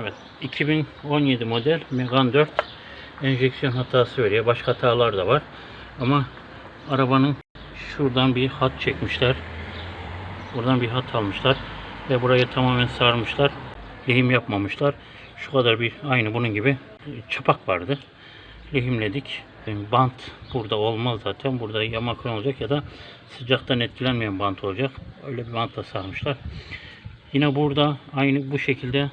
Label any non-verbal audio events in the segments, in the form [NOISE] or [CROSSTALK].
Evet. 2017 model Megane 4 enjeksiyon hatası veriyor. Başka hatalar da var. Ama arabanın şuradan bir hat çekmişler. Buradan bir hat almışlar. Ve burayı tamamen sarmışlar. Lehim yapmamışlar. Şu kadar bir aynı bunun gibi çapak vardı. Lehimledik. Bant burada olmaz zaten. Burada ya makron olacak ya da sıcaktan etkilenmeyen bant olacak. Öyle bir bantla sarmışlar. Yine burada aynı bu şekilde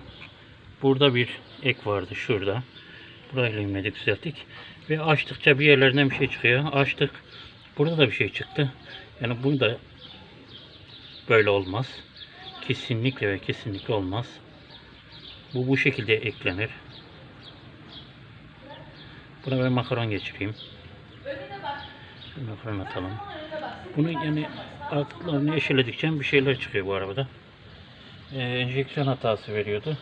burada bir ek vardı şurada. Burayı lehimledik, düzelttik. Ve açtıkça bir yerlerinden bir şey çıkıyor. Açtık. Burada da bir şey çıktı. Yani bu da böyle olmaz. Kesinlikle ve kesinlikle olmaz. Bu bu şekilde eklenir. Buna ben makaron geçireyim. Makaron atalım. Bunu yani altlarını eşeledikçe bir şeyler çıkıyor bu arabada. Ee, enjeksiyon hatası veriyordu.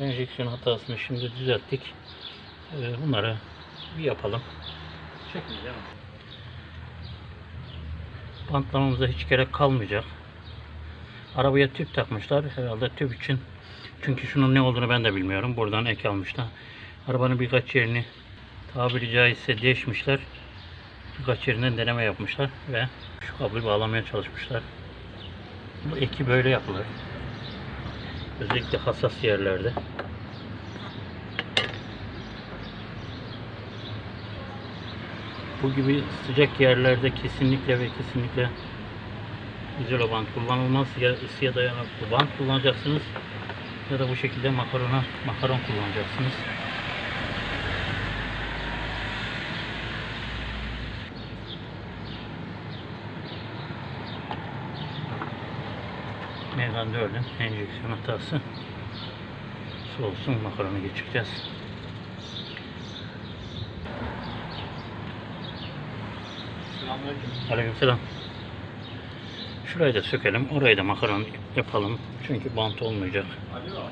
Enjeksiyon hatasını şimdi düzelttik. Ee, bunları bir yapalım. Çekmeyeceğim. Bantlamamıza hiç gerek kalmayacak. Arabaya tüp takmışlar. Herhalde tüp için. Çünkü şunun ne olduğunu ben de bilmiyorum. Buradan ek almışlar. Arabanın birkaç yerini tabiri caizse değişmişler. Birkaç yerinden deneme yapmışlar ve şu kabloyu bağlamaya çalışmışlar. Bu eki böyle yapılır. Özellikle hassas yerlerde. Bu gibi sıcak yerlerde kesinlikle ve kesinlikle izolo bant kullanılmaz. Ya ısıya dayanıklı bant kullanacaksınız ya da bu şekilde makarona makaron kullanacaksınız. Megane 4'ün enjeksiyon hatası. Soğusun makaronu geçireceğiz. Selamünaleyküm. Aleykümselam. Şurayı da sökelim. Orayı da makaron yapalım. Çünkü bant olmayacak. Alo.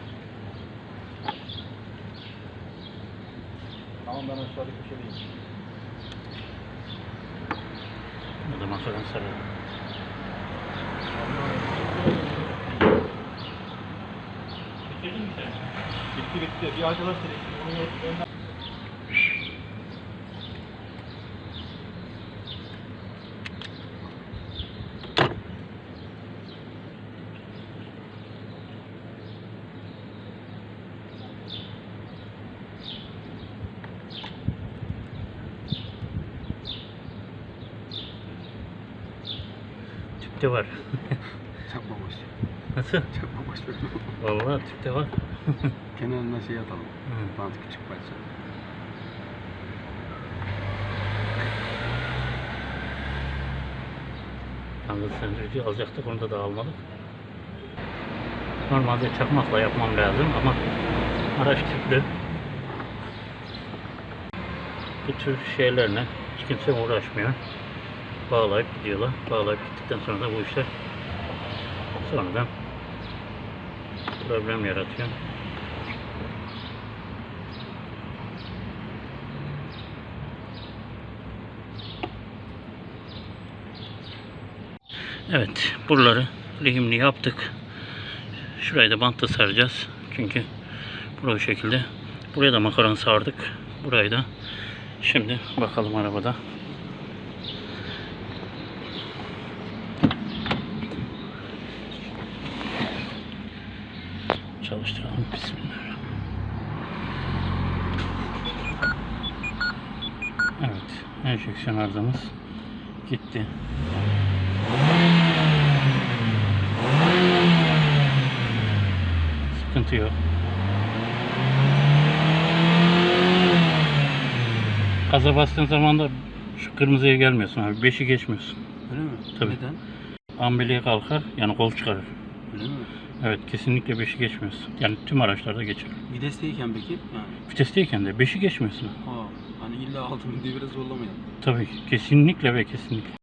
Tamam ben aşağıda köşedeyim. Burada makaron saralım. Bitti. Bir dedi. Onu önden... Tüpte var. [LAUGHS] Çakma baş. Nasıl? Çakma baş böyle. Vallahi tüpte var. [LAUGHS] Kenarına şey atalım. Hı. Bant küçük parça. Yangın söndürücü alacaktık. Onu da daha almadık. Normalde çakmakla yapmam lazım ama araç tüplü. Bu tür şeylerle hiç kimse uğraşmıyor. Bağlayıp gidiyorlar. Bağlayıp gittikten sonra da bu işler sonradan problem yaratıyor. Evet, buraları lehimli yaptık. Şurayı da bantla saracağız. Çünkü bu şekilde. Buraya da makaron sardık. Burayı da. Şimdi bakalım arabada. Çalıştıralım. Bismillahirrahmanirrahim. Evet, enjeksiyon arızamız gitti. Sıkıntı yok. Gaza bastığın zaman da şu kırmızıya gelmiyorsun abi. Beşi geçmiyorsun. Öyle mi? Tabii. Neden? Ambeliye kalkar yani kol çıkarır. Öyle mi? Evet kesinlikle beşi geçmiyorsun. Yani tüm araçlarda geçer. Vitesteyken peki? Yani. Vitesteyken de beşi geçmiyorsun. Ha, hani illa altını diye biraz zorlamayalım. Tabii. Kesinlikle ve kesinlikle.